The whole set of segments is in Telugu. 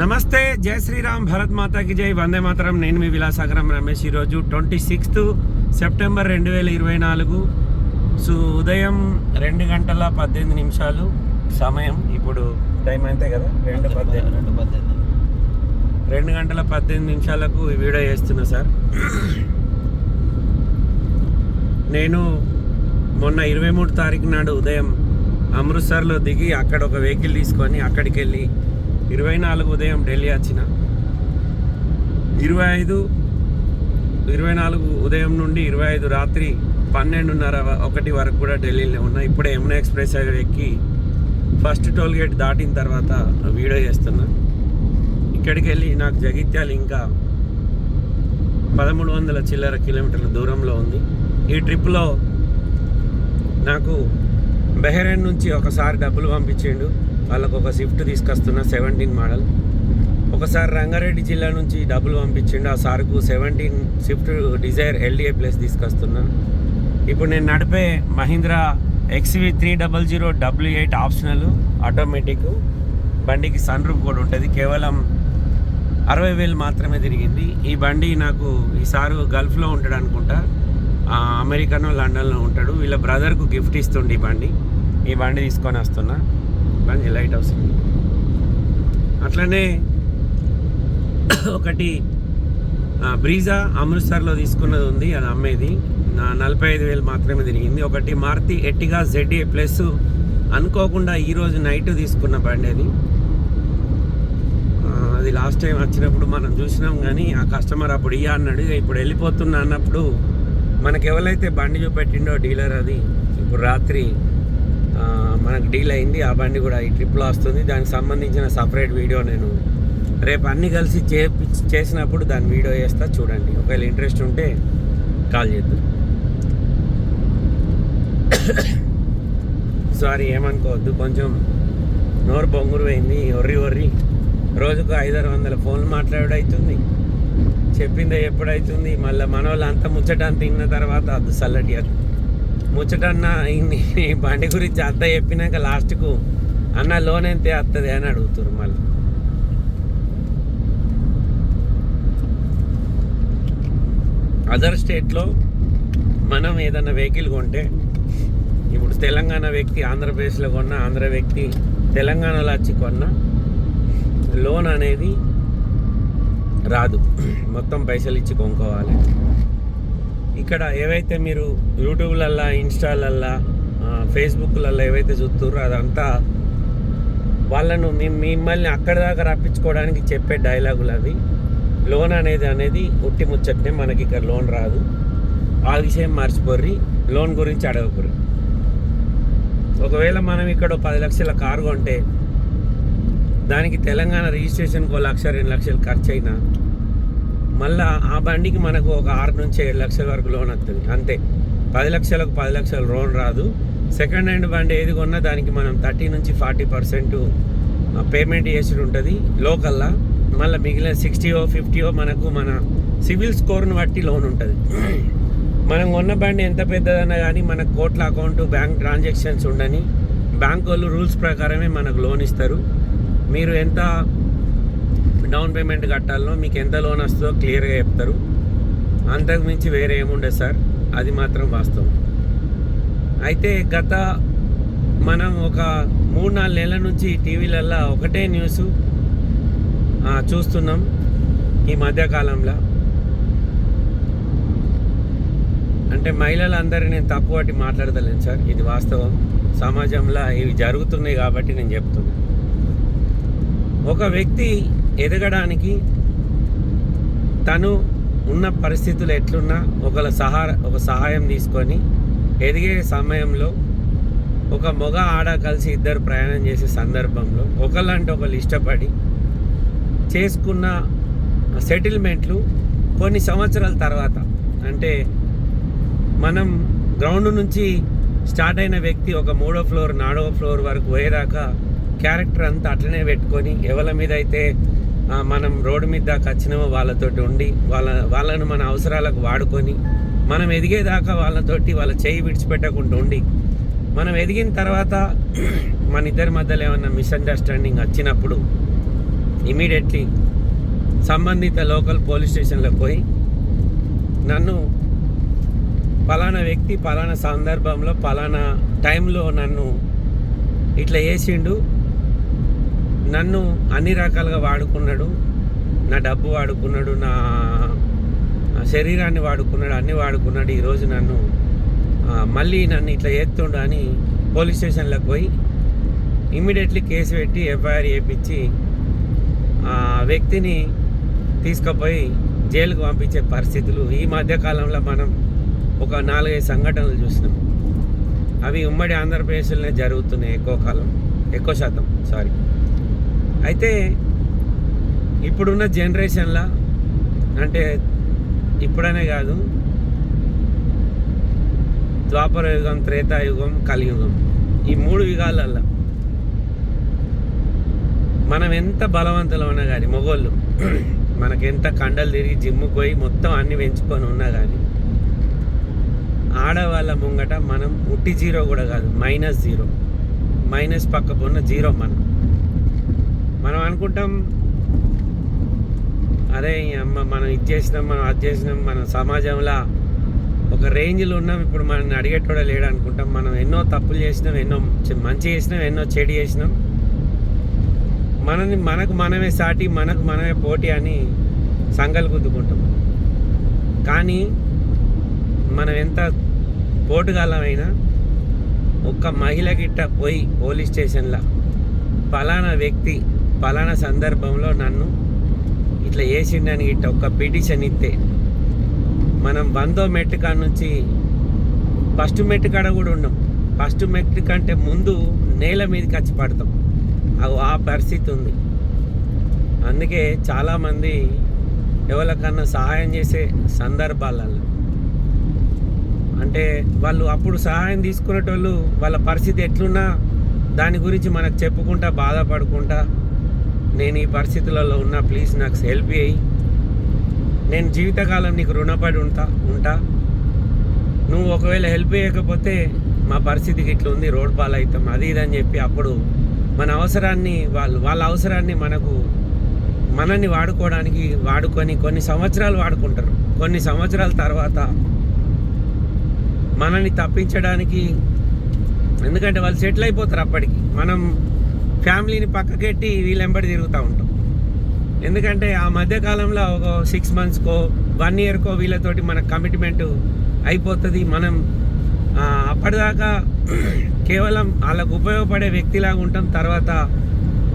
నమస్తే జై శ్రీరామ్ భరత్ మాతాకి జై వందే మాతరం. నేను మీ విలాసాగరం రమేష్ ఈరోజు ట్వంటీ సిక్స్త్ సెప్టెంబర్ రెండు వేల ఇరవై నాలుగు. సో ఉదయం రెండు గంటల పద్దెనిమిది నిమిషాలు సమయం. ఇప్పుడు టైం అంతే కదా? రెండు పద్దెనిమిది. రెండు పద్దెనిమిది. రెండు గంటల పద్దెనిమిది నిమిషాలకు ఈ వీడియో చేస్తున్నా సార్. నేను మొన్న ఇరవై మూడు తారీఖు నాడు ఉదయం అమృత్సర్లో దిగి అక్కడ ఒక వెహికల్ తీసుకొని అక్కడికి వెళ్ళి ఇరవై నాలుగు ఉదయం ఢిల్లీ వచ్చిన. ఇరవై ఐదు ఇరవై నాలుగు ఉదయం నుండి ఇరవై ఐదు రాత్రి పన్నెండున్నర ఒకటి వరకు కూడా ఢిల్లీలో ఉన్నా. ఇప్పుడే యమునా ఎక్స్ప్రెస్ ఎక్కి ఫస్ట్ టోల్ గేట్ దాటిన తర్వాత వీడియో చేస్తున్నా. ఇక్కడికి వెళ్ళి నాకు జగిత్యాలు ఇంకా పదమూడు వందల చిల్లర కిలోమీటర్ల దూరంలో ఉంది. ఈ ట్రిప్లో నాకు బెహ్రెన్ నుంచి ఒకసారి డబ్బులు పంపించిండు. వాళ్ళకు ఒక స్విఫ్ట్ తీసుకొస్తున్నా సెవెంటీన్ మోడల్. ఒకసారి రంగారెడ్డి జిల్లా నుంచి డబ్బులు పంపించిండు. ఆ సార్కు seventeen Swift Dzire LDA plus తీసుకొస్తున్నా. ఇప్పుడు నేను నడిపే Mahindra XUV three double zero W eight optional automatic. బండికి సన్ రూఫ్ కూడా ఉంటుంది. కేవలం అరవై వేలు మాత్రమే తిరిగింది. ఈ బండి నాకు ఈ సారు గల్ఫ్లో ఉంటాడు అనుకుంటా. అమెరికానో లండన్లో ఉంటాడు. వీళ్ళ బ్రదర్కు గిఫ్ట్ ఇస్తుండే ఈ బండి. ఈ బండి తీసుకొని వస్తున్నా. బండి లైట్ హౌస్ అట్లనే ఒకటి బ్రీజా అమృత్సర్లో తీసుకున్నది ఉంది అది అమ్మేది. నా నలభై ఐదు వేలు మాత్రమే తిరిగింది. ఒకటి మారుతి ఎట్టిగా జెడ్ఏ ప్లస్ అనుకోకుండా ఈరోజు నైట్ తీసుకున్న బండి అది. అది లాస్ట్ టైం వచ్చినప్పుడు మనం చూసినాం కానీ ఆ కస్టమర్ అప్పుడు ఇయ్య అన్నాడు. ఇప్పుడు వెళ్ళిపోతున్నా అన్నప్పుడు మనకు ఎవరైతే బండి చూపెట్టిండో డీలర్ అది. ఇప్పుడు రాత్రి మనకు డీల్ అయింది ఆ బండి కూడా ఈ ట్రిప్లో వస్తుంది. దానికి సంబంధించిన సపరేట్ వీడియో నేను రేపు అన్ని కలిసి చే చేసినప్పుడు దాని వీడియో చేస్తా చూడండి. ఒకవేళ ఇంట్రెస్ట్ ఉంటే కాల్ చేద్దాం. సారీ ఏమనుకోవద్దు. కొంచెం నోరు బొంగురు పోయింది ఒర్రి ఒర్రి. రోజుకు ఐదారు వందల ఫోన్లు మాట్లాడవుతుంది చెప్పిందే ఎప్పుడైతుంది? మళ్ళీ మన వాళ్ళు అంత ముచ్చట తిన్న తర్వాత అది చల్లటి అది ముచ్చటన్న ఈ- ఈ బండి గురించి అత్త చెప్పినాక లాస్ట్కు అన్న లోన్ ఎంతే వస్తుంది అని అడుగుతారు మళ్ళీ. అదర్ స్టేట్లో మనం ఏదైనా వెహికల్ కొంటే ఇప్పుడు తెలంగాణ వ్యక్తి ఆంధ్రప్రదేశ్లో కొన్న ఆంధ్ర వ్యక్తి తెలంగాణలో వచ్చి కొన్న లోన్ అనేది రాదు. మొత్తం పైసలు ఇచ్చి కొనుక్కోవాలి. ఇక్కడ ఏవైతే మీరు యూట్యూబ్లల్లా ఇన్స్టాలల్లా ఫేస్బుక్లల్లో ఏవైతే చూస్తున్నారో అదంతా వాళ్ళను మీ- మిమ్మల్ని అక్కడి దాకా రప్పించుకోవడానికి చెప్పే డైలాగులు అవి లోన్ అనేది అనేది ఉట్టి ముచ్చట్నే మనకి ఇక్కడ లోన్ రాదు. ఆ విషయం మర్చిపోర్రి లోన్ గురించి అడగకూరి ఒకవేళ మనం ఇక్కడ పది లక్షల కారు కొంటే దానికి తెలంగాణ రిజిస్ట్రేషన్కి ఒక లక్ష రెండు లక్షలు ఖర్చు అయినా మళ్ళా ఆ బండికి మనకు ఒక ఆరు నుంచి ఏడు లక్షల వరకు లోన్ వస్తుంది. అంతే. పది లక్షలకు పది లక్షల లోన్ రాదు. సెకండ్ హ్యాండ్ బండి ఏది కొన్నా దానికి మనం థర్టీ నుంచి ఫార్టీ పర్సెంట్ పేమెంట్ చేసి ఉంటుంది. లోకల్లా. మళ్ళీ మిగిలిన సిక్స్టీయో ఫిఫ్టీయో మనకు మన సివిల్ స్కోర్ని బట్టి లోన్ ఉంటుంది. మనం కొన్న బండి ఎంత పెద్దదన్నా కానీ మనకు కోట్ల అకౌంట్ బ్యాంక్ ట్రాన్సాక్షన్స్ ఉండని బ్యాంక్ వాళ్ళు రూల్స్ ప్రకారమే మనకు లోన్ ఇస్తారు. మీరు ఎంత డౌన్ పేమెంట్ కట్టాలనో మీకు ఎంత లోన్ వస్తుందో క్లియర్గా చెప్తారు. అంతకు మించి వేరే ఏముండదు సార్. అది మాత్రం వాస్తవం. అయితే గత మనం ఒక మూడు నాలుగు నెలల నుంచి టీవీలల్లో ఒకటే న్యూస్ చూస్తున్నాం ఈ మధ్యకాలంలో. అంటే మహిళలందరూ నేను తప్పు పట్టి మాట్లాడతలేను సార్. ఇది వాస్తవం. సమాజంలో ఇవి జరుగుతున్నాయి కాబట్టి నేను చెప్తున్నాను ఒక వ్యక్తి ఎదగడానికి తను ఉన్న పరిస్థితులు ఎట్లున్నా ఒకళ్ళ సహా ఒక సహాయం తీసుకొని ఎదిగే సమయంలో ఒక మగ ఆడ కలిసి ఇద్దరు ప్రయాణం చేసే సందర్భంలో ఒకళ్ళంటే ఒకళ్ళు ఇష్టపడి చేసుకున్న సెటిల్మెంట్లు కొన్ని సంవత్సరాల తర్వాత. అంటే మనం గ్రౌండ్ నుంచి స్టార్ట్ అయిన వ్యక్తి ఒక మూడో ఫ్లోర్ నాలుగో ఫ్లోర్ వరకు పోయేదాకా క్యారెక్టర్ అంతా అట్లనే పెట్టుకొని ఎవరి మీద అయితే మనం రోడ్డు మీద దాకా వచ్చినామో వాళ్ళతోటి ఉండి వాళ్ళ వాళ్ళను మన అవసరాలకు వాడుకొని మనం ఎదిగేదాకా వాళ్ళతోటి వాళ్ళ చేయి విడిచిపెట్టకుండా ఉండి మనం ఎదిగిన తర్వాత మన ఇద్దరి మధ్యలో ఏమన్నా మిస్అండర్స్టాండింగ్ వచ్చినప్పుడు ఇమీడియట్లీ సంబంధిత లోకల్ పోలీస్ స్టేషన్లకు పోయి నన్ను పలానా వ్యక్తి పలానా సందర్భంలో పలానా టైంలో నన్ను ఇట్లా వేసిండు నన్ను అన్ని రకాలుగా వాడుకున్నాడు. నా డబ్బు వాడుకున్నాడు నా శరీరాన్ని వాడుకున్నాడు అన్ని వాడుకున్నాడు. ఈరోజు నన్ను మళ్ళీ నన్ను ఇట్లా చేస్తుండు అని పోలీస్ స్టేషన్లోకి పోయి ఇమ్మీడియట్లీ కేసు పెట్టి ఎఫ్ఐఆర్ చేయించి ఆ వ్యక్తిని తీసుకుపోయి జైలుకు పంపించే పరిస్థితులు ఈ మధ్యకాలంలో మనం ఒక నాలుగైదు సంఘటనలు చూసినాం. అవి ఉమ్మడి ఆంధ్రప్రదేశ్లోనే జరుగుతున్నాయి ఎక్కువ కాలం ఎక్కువ శాతం సారీ. అయితే ఇప్పుడున్న జనరేషన్లో అంటే ఇప్పుడనే కాదు ద్వాపర యుగం త్రేతాయుగం కలియుగం ఈ మూడు యుగాలల్లో మనం ఎంత బలవంతులు ఉన్నా కానీ మొగోళ్ళు మనకెంత కండలు తిరిగి జిమ్ముకు పోయి మొత్తం అన్ని పెంచుకొని ఉన్నా కానీ ఆడవాళ్ళ ముంగట మనం ఉట్టి జీరో కూడా కాదు మైనస్ జీరో. మైనస్ పక్కకున్న జీరో మనం. మనం అనుకుంటాం అరే అమ్మ మనం ఇది చేసినాం మనం అది చేసినాం మన సమాజంలో ఒక రేంజ్లో ఉన్నాం ఇప్పుడు మనల్ని అడిగేటోడే లేడు అనుకుంటాం. మనం ఎన్నో తప్పులు చేసినాం ఎన్నో మంచి చేసినాం ఎన్నో చెడు చేసినాం. మనని మనకు మనమే సాటి మనకు మనమే పోటీ అని సంగలు గుద్దుకుంటాం. కానీ మనం ఎంత పోటుగాలమైనా ఒక్క మహిళ గిట్ట పోయి పోలీస్ స్టేషన్లో ఫలానా వ్యక్తి పలానా సందర్భంలో నన్ను ఇట్లా వేసిండని గిట్ట ఒక పిటిషన్ ఇస్తే మనం వందో మెట్టు కాడ నుంచి ఫస్ట్ మెట్టు కాడ కూడా ఉన్నాం ఫస్ట్ మెట్టు కంటే ముందు నేల మీదకి వచ్చి పడతాం. ఆ పరిస్థితి ఉంది. అందుకే చాలామంది ఎవరికన్నా సహాయం చేసే సందర్భాలలో అంటే వాళ్ళు అప్పుడు సహాయం తీసుకునేటోళ్ళు వాళ్ళ పరిస్థితి ఎట్లున్నా దాని గురించి మనకు చెప్పుకుంటా బాధపడుకుంటా నేను ఈ పరిస్థితులలో ఉన్నా ప్లీజ్ నాకు హెల్ప్ చేయి. నేను జీవితకాలం నీకు రుణపడి ఉంటా ఉంటా. నువ్వు ఒకవేళ హెల్ప్ చేయకపోతే మా పరిస్థితికి ఇట్లా ఉంది రోడ్ పాలవుతాం అది ఇది అని చెప్పి అప్పుడు మన అవసరాన్ని వాళ్ళు వాళ్ళ అవసరాన్ని మనకు మనల్ని వాడుకోవడానికి వాడుకొని కొన్ని సంవత్సరాలు వాడుకుంటారు. కొన్ని సంవత్సరాల తర్వాత మనల్ని తప్పించడానికి ఎందుకంటే వాళ్ళు సెటిల్ అయిపోతారు అప్పటికి. మనం ఫ్యామిలీని పక్కకెట్టి వీళ్ళెంబడి తిరుగుతూ ఉంటాం. ఎందుకంటే ఆ మధ్యకాలంలో ఒక సిక్స్ మంత్స్కో వన్ ఇయర్కో వీళ్ళతోటి మన కమిట్మెంట్ అయిపోతుంది. మనం అప్పటిదాకా కేవలం వాళ్ళకు ఉపయోగపడే వ్యక్తిలాగా ఉంటాం. తర్వాత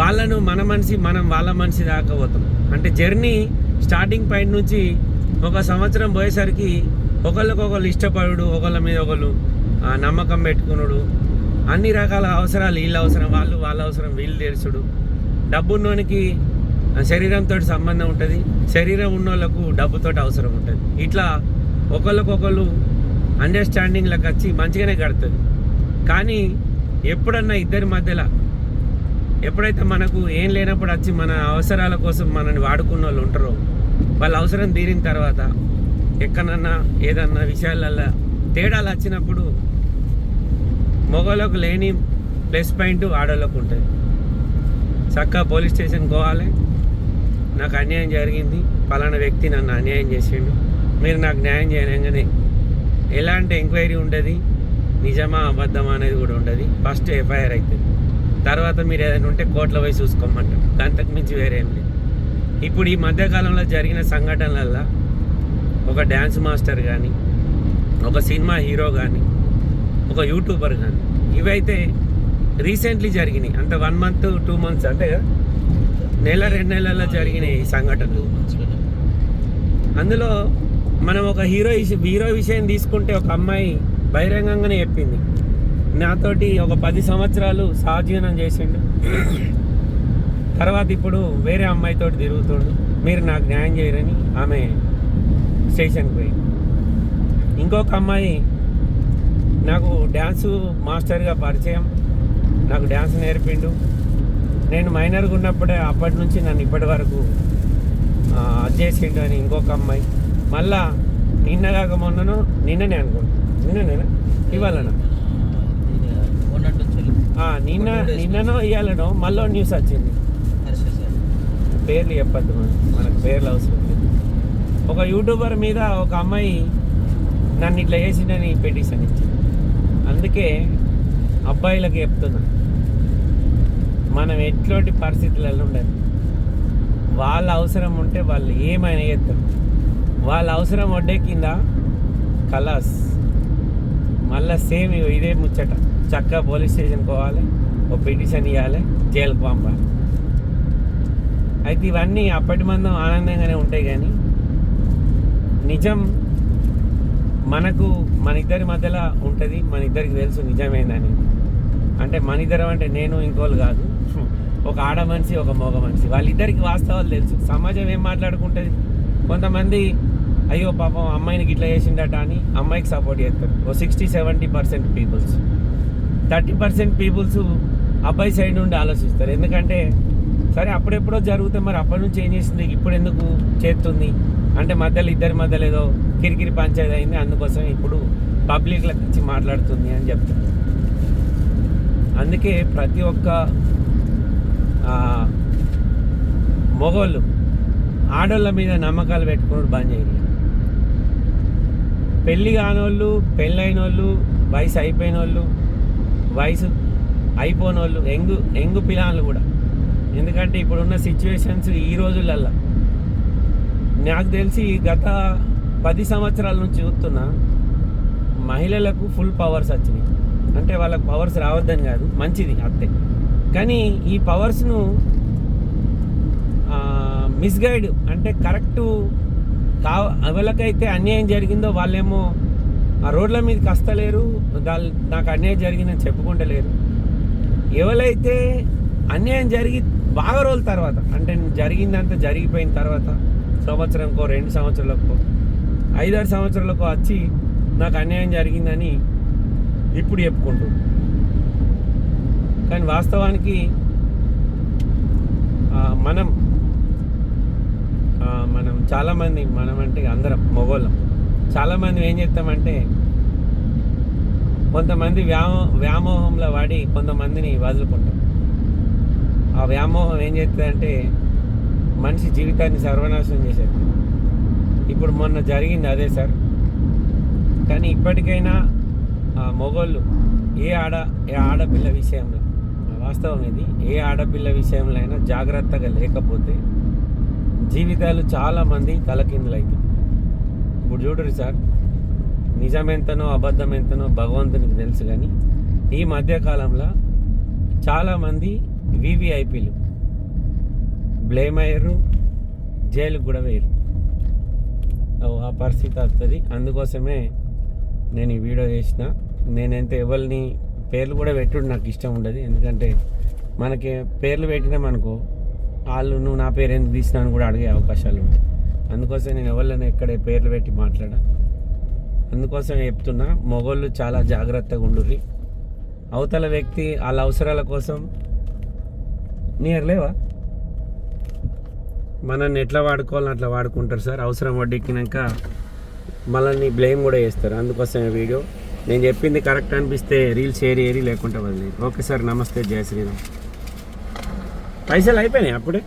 వాళ్ళను మన మనిషి మనం వాళ్ళ మనిషి దాకా పోతాం. అంటే జర్నీ స్టార్టింగ్ పాయింట్ నుంచి ఒక సంవత్సరం పోయేసరికి ఒకళ్ళకొకళ్ళు ఇష్టపడుడు ఒకళ్ళ మీద ఒకళ్ళు నమ్మకం పెట్టుకునుడు అన్ని రకాల అవసరాలు వీళ్ళ అవసరం వాళ్ళు వాళ్ళ అవసరం వీళ్ళు తెలుసుడు. డబ్బున్నోనికి ఉన్నోనికి శరీరంతో సంబంధం ఉంటుంది. శరీరం ఉన్నోళ్ళకు డబ్బుతో అవసరం ఉంటుంది. ఇట్లా ఒకళ్ళకొకళ్ళు అండర్స్టాండింగ్లకు వచ్చి మంచిగానే గడుతుంది కానీ ఎప్పుడన్నా ఇద్దరి మధ్యలో ఎప్పుడైతే మనకు ఏం లేనప్పుడు వచ్చి మన అవసరాల కోసం మనని వాడుకున్న వాళ్ళు ఉంటారో వాళ్ళ అవసరం తీరిన తర్వాత ఎక్కడన్నా ఏదన్నా విషయాలల్లో తేడాలు వచ్చినప్పుడు మగవాళ్ళకు లేని ప్లస్ పాయింట్ ఆడవాళ్ళకు ఉంటుంది. చక్కగా పోలీస్ స్టేషన్ పోవాలి. నాకు అన్యాయం జరిగింది. పలానా వ్యక్తి నన్ను అన్యాయం చేసిండు. మీరు నాకు న్యాయం చేయనంగానే ఎలాంటి ఎంక్వైరీ ఉండదు? నిజమా అబద్ధమా అనేది కూడా ఉండదు. ఫస్ట్ ఎఫ్ఐఆర్ అవుతుంది తర్వాత మీరు ఏదైనా ఉంటే కోర్టులో పోయి చూసుకోమంటారు. దాంతకు మించి వేరేం లేదు. ఇప్పుడు ఈ మధ్యకాలంలో జరిగిన సంఘటనలల్లో ఒక డ్యాన్స్ మాస్టర్ కానీ ఒక సినిమా హీరో కానీ ఒక యూట్యూబర్ కానీ ఇవైతే రీసెంట్లీ జరిగినాయి. అంటే వన్ మంత్ టూ మంత్స్ కదా నెల రెండు నెలల్లో జరిగిన ఈ సంఘటనలు. అందులో మనం ఒక హీరో హీరో విషయం తీసుకుంటే ఒక అమ్మాయి బహిరంగంగానే చెప్పింది. నాతోటి ఒక పది సంవత్సరాలు సహజీవనం చేసిండు. తర్వాత ఇప్పుడు వేరే అమ్మాయితో తిరుగుతుండు. మీరు నాకు న్యాయం చేయరని ఆమె స్టేషన్కి పోయి ఇంకొక అమ్మాయి నాకు డ్యాన్సు మాస్టర్గా పరిచయం. నాకు డ్యాన్స్ నేర్పిండు. నేను మైనర్గా ఉన్నప్పుడే అప్పటి నుంచి నన్ను ఇప్పటి వరకు చేసిండు అని ఇంకొక అమ్మాయి. మళ్ళా నిన్న కాక మొన్నను నిన్ననే అనుకోండి. నిన్ననేనా? ఇవాళనా నిన్న నిన్ననో ఇవ్వాలనో మళ్ళీ న్యూస్ వచ్చింది. పేర్లు చెప్పద్దు మనం. మనకు పేర్లు అవసరం లేదు. ఒక యూట్యూబర్ మీద ఒక అమ్మాయి నన్ను ఇట్లా చేసిండని పిటిషన్ ఇచ్చింది. అందుకే అబ్బాయిలకు చెప్తున్నా. మనం ఎట్లాంటి పరిస్థితులలో ఉండదు వాళ్ళ అవసరం ఉంటే వాళ్ళు ఏమైనా చేస్తారు? వాళ్ళ అవసరం వడ్డే కింద కలాస్. మళ్ళా సేమ్ ఇగో ఇదే ముచ్చట. చక్కగా పోలీస్ స్టేషన్కి పోవాలి ఒక పిటిషన్ ఇవ్వాలి జైలుకు పంపాలి. అయితే ఇవన్నీ అప్పటి మందం ఆనందంగానే ఉంటాయి కానీ నిజం మనకు మన ఇద్దరి మధ్యలో ఉంటుంది మన ఇద్దరికి తెలుసు నిజమేందని. అంటే మన ఇద్దరం అంటే నేను ఇంకోళ్ళు కాదు. ఒక ఆడ మనిషి ఒక మగ మనిషి. వాళ్ళిద్దరికి వాస్తవాలు తెలుసు. సమాజం ఏం మాట్లాడుకుంటుంది? కొంతమంది అయ్యో పాపం అమ్మాయిని ఇట్లా చేసిండట అని అమ్మాయికి సపోర్ట్ చేస్తారు. ఓ sixty seventy percent peoples thirty percent peoples అబ్బాయి సైడ్ నుండి ఆలోచిస్తారు. ఎందుకంటే సరే అప్పుడెప్పుడో జరిగితే మరి అప్పటి నుంచి ఏం చేసింది? ఇప్పుడు ఎందుకు చేస్తుంది అంటే మధ్యలో ఇద్దరి మధ్యలో ఏదో కిరికిరి పంచాయతీ అయింది. అందుకోసం ఇప్పుడు పబ్లిక్లకు నుంచి మాట్లాడుతుంది అని చెప్తారు. అందుకే ప్రతి ఒక్క మొగోళ్ళు ఆడోళ్ళ మీద నమ్మకాలు పెట్టుకుని బంద్ చేయాలి పెళ్ళి కానోళ్ళు పెళ్ళైన వాళ్ళు వయసు అయిపోయిన వాళ్ళు వయసు అయిపోయిన వాళ్ళు ఎంగు ఎంగు పిల్లలు కూడా. ఎందుకంటే ఇప్పుడున్న సిచ్యువేషన్స్ ఈ రోజులల్లో. నాకు తెలిసి గత పది సంవత్సరాల నుంచి చూస్తున్నా మహిళలకు ఫుల్ పవర్స్ వచ్చినాయి. అంటే వాళ్ళకి పవర్స్ రావద్దని కాదు మంచిది అంతే. కానీ ఈ పవర్స్ను మిస్గైడ్ అంటే కరెక్టు కా ఎవరికైతే అన్యాయం జరిగిందో వాళ్ళేమో ఆ రోడ్ల మీదకి వస్తలేరు దాని నాకు అన్యాయం జరిగిందని చెప్పుకుంటలేరు. ఎవరైతే అన్యాయం జరిగి బాగా రోజుల తర్వాత అంటే జరిగిందంతా జరిగిపోయిన తర్వాత సంవత్సరంకో రెండు సంవత్సరాలకో ఐదారు సంవత్సరాలకు వచ్చి నాకు అన్యాయం జరిగిందని ఇప్పుడు చెప్పుకుంటుంది కానీ వాస్తవానికి మనం మనం చాలామంది మనం అంటే అందరం మొగోళ్ళం. చాలామంది ఏం చేస్తామంటే కొంతమంది వ్యామో వ్యామోహంలో వాడి కొంతమందిని వదులుకుంటాం. ఆ వ్యామోహం ఏం చేస్తుందంటే మనిషి జీవితాన్ని సర్వనాశనం చేశారు ఇప్పుడు మొన్న జరిగింది అదే సార్. కానీ ఇప్పటికైనా ఆ మొగోళ్ళు ఏ ఆడ ఏ ఆడపిల్ల విషయంలో వాస్తవం ఇది ఏ ఆడపిల్ల విషయంలో అయినా జాగ్రత్తగా లేకపోతే జీవితాలు చాలామంది తలకిందులు అవుతాయి ఇప్పుడు చూడరు సార్ నిజం ఎంతనో అబద్ధం ఎంతనో భగవంతునికి తెలుసు కానీ ఈ మధ్యకాలంలో చాలామంది వివిఐపీలు బ్లేమ్ అయ్యారు జైలుకు కూడా వేయరు ఆ పరిస్థితి వస్తుంది అందుకోసమే నేను ఈ వీడియో చేసిన. నేనైతే ఎవరిని పేర్లు కూడా పెట్టుడు నాకు ఇష్టం ఉండదు. ఎందుకంటే మనకి పేర్లు పెట్టినామనుకో వాళ్ళు నువ్వు నా పేరు ఎందుకు తీసినా అని కూడా అడిగే అవకాశాలు ఉంటాయి. అందుకోసం నేను ఎవరిని ఎక్కడ పేర్లు పెట్టి మాట్లాడా? అందుకోసం చెప్తున్నా మొగోళ్ళు చాలా జాగ్రత్తగా ఉండుర్రి. అవతల వ్యక్తి వాళ్ళ అవసరాల కోసం నీరు లేవా? మనల్ని ఎట్లా వాడుకోవాలని అట్లా వాడుకుంటారు సార్. అవసరం వడ్డెక్కినాక మనల్ని బ్లేమ్ కూడా చేస్తారు. అందుకోసం వీడియో. నేను చెప్పింది కరెక్ట్ అనిపిస్తే రీల్ షేర్ చేయరి లేకుంటే వదిలేదు ఓకే సార్ నమస్తే జయ శ్రీరామ్. పైసలు అయిపోయినాయి అప్పుడే?